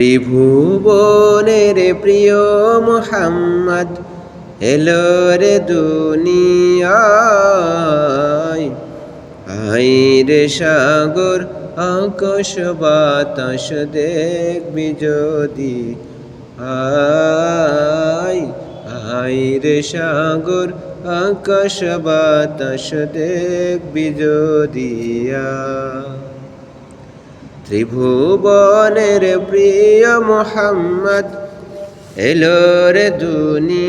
ত্রিভুবনের প্রিয় মোহাম্মদ, এলো রে দুনিয়ায়। সাগর, আকাশ বাতাস দেখবি যদি আয়। আইরে সাগর, আকাশ বাতাস দেখবি যদি আয়। ত্রিভুবনের প্রিয় মোহাম্মদ এলো রে দুনিয়ায়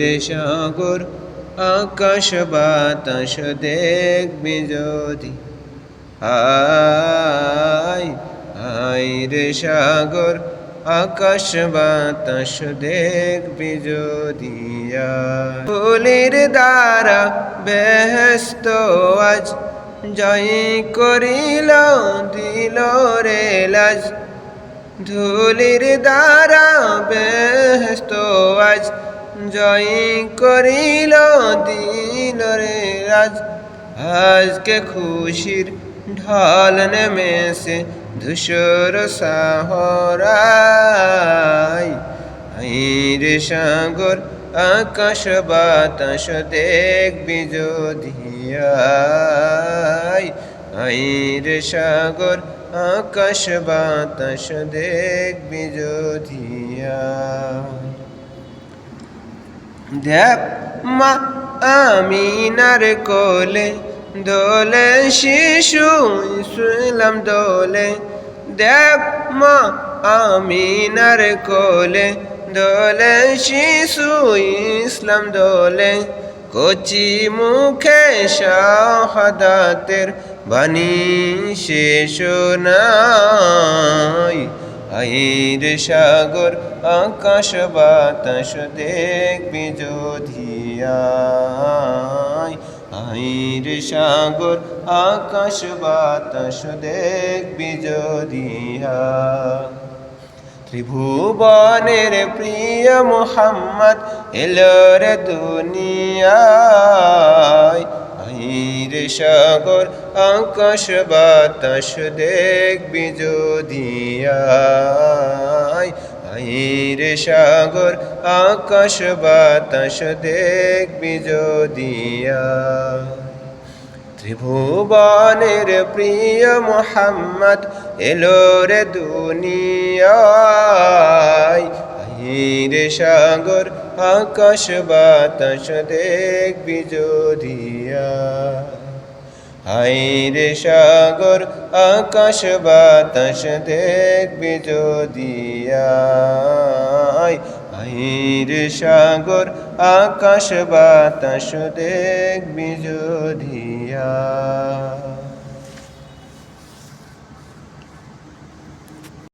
রে সাগর, আকাশ বাতাস দেখবি যদি। আয় আয় রে সাগর, আকাশ বাতাস দেখবি যদি। ফুলের দ্বারা বেহস্ত আজ জয় করিল, দিল রে লাজ। ধুলির দ্বারা বেহস্ত আজ। জয় করিল, দিল রে রাজ আজকে খুশির ঢল নেমেছে ধূসর সাহরাই রে সাগর, আকাশ বাতাস দেখবি যদিয়াই রে সাগর, আকাশ বাতাস দেখবি যদিয়া দেব মা আমিনার কোলে, দোলে শিশু ইসলাম দোলে। দেব মা আমিনার কোলে, দোলে শিশু ইসলাম দোলে। কচি মুখে শাহাদাতের বাণী শেষ নাই। সাগর, আকাশ বাতাস দেখবি যধিয়ায় আইর সাগর, আকাশ বাতাস যদিয়া ত্রিভুবনের প্রিয় মোহাম্মদ এলোর দুনিয়ায়। রে সাগর আকাশ বাতাস দেখবি যদিয়ায় রে সাগর আকাশ বাতাস দেখবি যদিয়া ত্রিভুবনের প্রিয় মোহাম্মদ এলো রে দুনিয়ায়। রে সাগর আকাশ বাতাস দেখবি যদিয়া রে সাগর আকাশ বাতাস দেখবি যদিয়া রে সাগর আকাশ বাতাস দেখবি যদিয়া